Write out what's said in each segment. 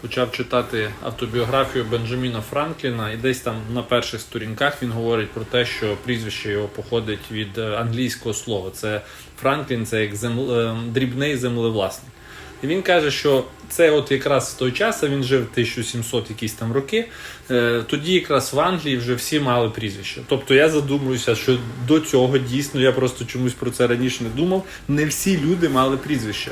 почав читати автобіографію Бенджаміна Франкліна, і десь там на перших сторінках він говорить про те, що прізвище його походить від е, англійського слова. Це Франклін, це як земл... е, дрібний землевласник. І він каже, що це от якраз в той час, а він жив 1700 якісь там роки. е, Тоді якраз в Англії вже всі мали прізвище. Тобто я задумуюся, що до цього дійсно я просто чомусь про це раніше не думав. Не всі люди мали прізвище.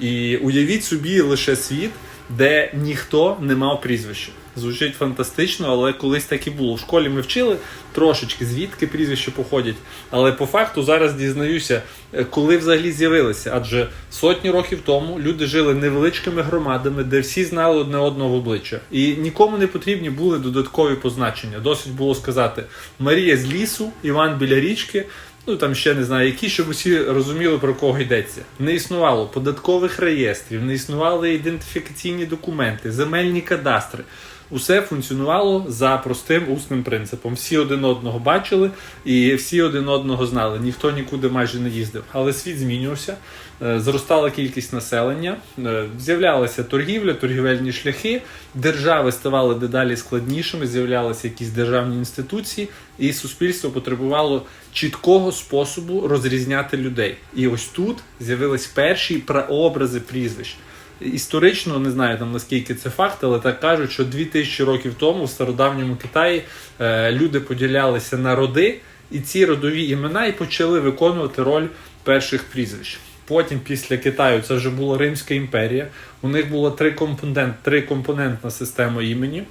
І уявіть собі лише світ, де ніхто не мав прізвища. Звучить фантастично, але колись так і було. В школі ми вчили трошечки, звідки прізвища походять. Але по факту зараз дізнаюся, е, коли взагалі з'явилися. Адже сотні років тому люди жили невеличкими громадами, де всі знали одне одного в обличчя. І нікому не потрібні були додаткові позначення. Досить було сказати Марія з лісу, Іван біля річки. Ну там ще не знаю, які, щоб усі розуміли про кого йдеться. Не існувало податкових реєстрів, не існували ідентифікаційні документи, земельні кадастри. Усе функціонувало за простим усним принципом. Всі один одного бачили і всі один одного знали. Ніхто нікуди майже не їздив. Але світ змінювався, е, зростала кількість населення, е, з'являлася торгівля, торгівельні шляхи, держави ставали дедалі складнішими, з'являлися якісь державні інституції, і суспільство потребувало чіткого способу розрізняти людей. І ось тут з'явились перші прообрази прізвищ. Історично не знаю там наскільки це факт, але так кажуть, що 2000 років тому в стародавньому Китаї е, люди поділялися на роди, і ці родові імена і почали виконувати роль перших прізвищ. Потім, після Китаю, це вже була Римська імперія. У них була три компонент, три компонентна система імені.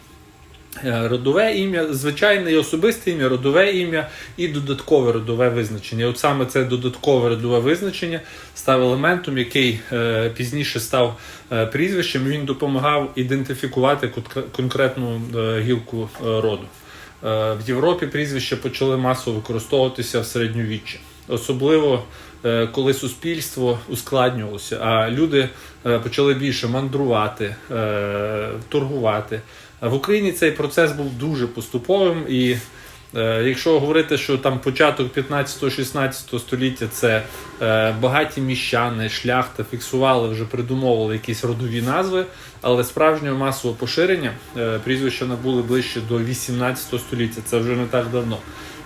Е, Родове ім'я, звичайне і особисте ім'я, родове ім'я і додаткове родове визначення. От саме це додаткове родове визначення став елементом, який е, пізніше став е, прізвищем. Він допомагав ідентифікувати конкре- конкретну гілку роду. В Європі прізвища почали масово використовуватися в середньовіччі. Особливо е, коли суспільство ускладнювалося, а люди е, почали більше мандрувати, е, торгувати. В Україні цей процес був дуже поступовим, і якщо говорити, що там початок 15-16 століття це багаті міщани, шляхта фіксували, вже придумовували якісь родові назви, але справжнього масового поширення прізвища набули ближче до 18 століття. Це вже не так давно.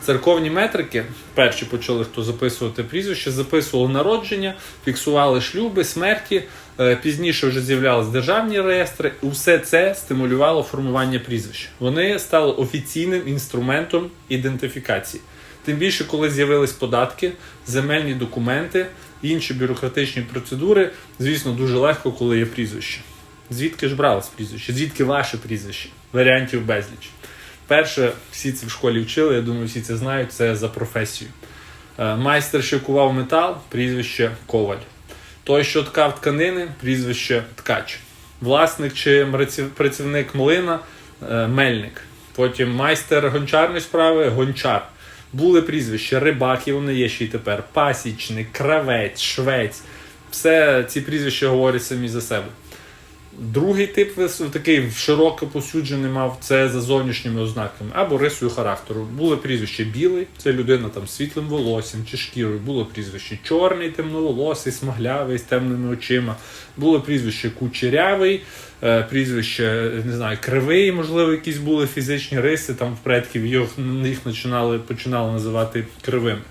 Церковні метрики перші почали хто записувати прізвище, записували народження, фіксували шлюби, смерті. Е, Пізніше вже з'являлись державні реєстри. Усе це стимулювало формування прізвищ. Вони стали офіційним інструментом ідентифікації. Тим більше, коли з'явились податки, земельні документи, інші бюрократичні процедури, звісно, дуже легко, коли є прізвище. Звідки ж бралось прізвище? Звідки ваше прізвище? Варіантів безліч. Перше, всі це в школі вчили, я думаю, всі це знають, це за професію. Е, Майстер, що кував метал, прізвище Коваль. Той, що ткав тканини, прізвище Ткач. Власник чи працівник млина е, Мельник. Потім майстер гончарної справи Гончар. Були прізвища рибак, і вони є ще й тепер. Пасічник, кравець, швець. Все ці прізвища говорять самі за себе. Другий тип такий широко посуджений мав це за зовнішніми ознаками або рисою характеру. Було прізвище білий, це людина там з світлим волоссям чи шкірою. Було прізвище чорний, темноволосий, смаглявий з темними очима. Було прізвище кучерявий, е, прізвище не знаю, кривий, можливо, якісь були фізичні риси. Там в предків їх, їх починали, починали називати кривими.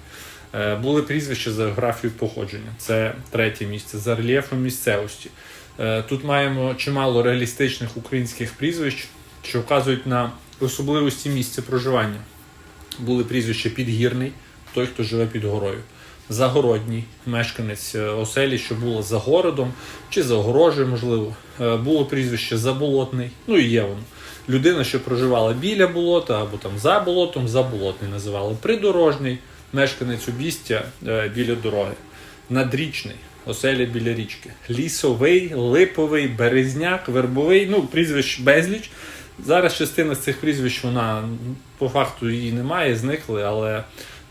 Е, Були прізвища за географією походження. Це третє місце, за рельєфом місцевості. Е, Тут маємо чимало реалістичних українських прізвищ, що вказують на особливості місця проживання. Були прізвища Підгірний, той, хто живе під горою. Загородній мешканець е, оселі, що було за городом чи за огорожею, можливо. Е, Було прізвище Заболотний, ну і є воно. Людина, що проживала біля болота або там за болотом, заболотний називали. Придорожний, мешканець обістя біля дороги. Надрічний, оселя біля річки. Лісовий, липовий, березняк, вербовий, ну, прізвищ безліч. Зараз частина з цих прізвищ, вона по факту її немає, зникли, але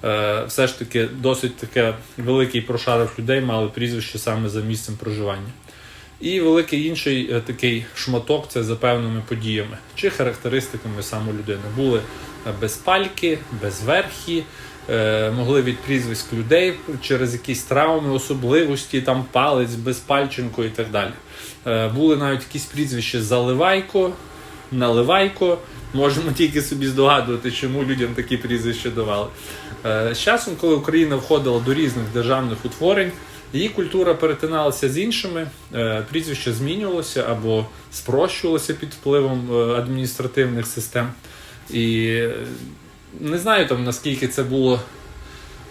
е, все ж таки досить таке великий прошарок людей мали прізвище саме за місцем проживання. І великий інший е, такий шматок це за певними подіями чи характеристиками саме людини. Були е, без е, могли від прізвиськ людей через якісь травми, особливості, там палець, безпальченко і так далі. Е, були навіть якісь прізвища Заливайко, Наливайко. Можемо тільки собі здогадувати, чому людям такі прізвища давали. Е, З часом, коли Україна входила до різних державних утворень, її культура перетиналася з іншими, прізвище змінювалося або спрощувалося під впливом адміністративних систем. І не знаю там наскільки це було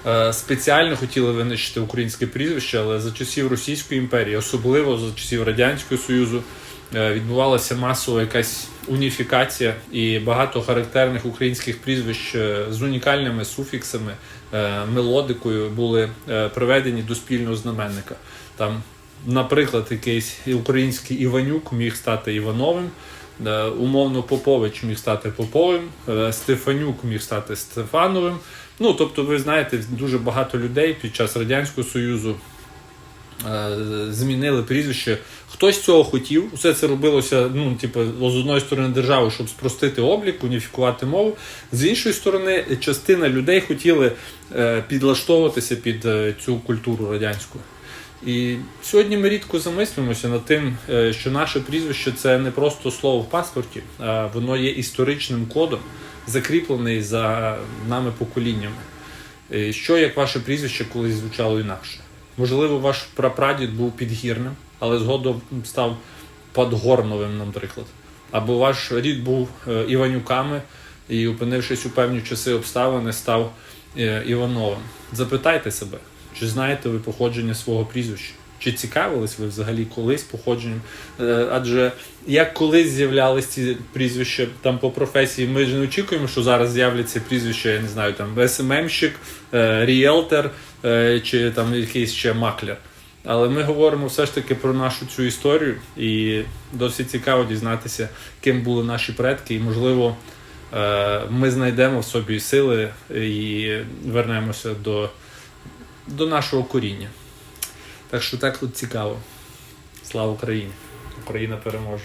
е, спеціально хотіли винищити українське прізвище, але за часів Російської імперії, особливо за часів Радянського Союзу, е, відбувалася масова якась уніфікація, і багато характерних українських прізвищ е, з унікальними суфіксами, мелодикою були приведені до спільного знаменника. Там, наприклад, якийсь український Іванюк міг стати Івановим. Е, Умовно Попович міг стати Поповим, е, Стефанюк міг стати Стефановим. Ну, тобто, ви знаєте, дуже багато людей під час Радянського Союзу е, змінили прізвище. Хтось цього хотів. Все це робилося, ну, типу, з одної сторони держави, щоб спростити облік, уніфікувати мову. З іншої сторони, частина людей хотіли підлаштовуватися під цю культуру радянську. І сьогодні ми рідко замислюємося над тим, е, що наше прізвище це не просто слово в паспорті, а воно є історичним кодом, закріплений за нами поколіннями. Е, Що як ваше прізвище колись звучало інакше? Можливо, ваш прапрадід був підгірним, але згодом став Подгорновим, наприклад. Або ваш рід був е, Іванюками і, опинившись у певні часи обставини, став Івановим. Запитайте себе, чи знаєте ви походження свого прізвища? Чи цікавились ви взагалі колись походженням? Е, Адже як колись з'являлись ці прізвища там по професії, ми ж не очікуємо, що зараз з'являться прізвища, я не знаю, там СММщик, е, ріелтор е, чи там якийсь ще маклер. Але ми говоримо все ж таки про нашу цю історію, і досить цікаво дізнатися, ким були наші предки, і можливо ми знайдемо в собі сили і вернемося до, до нашого коріння. Так що так тут цікаво. Слава Україні! Україна переможе!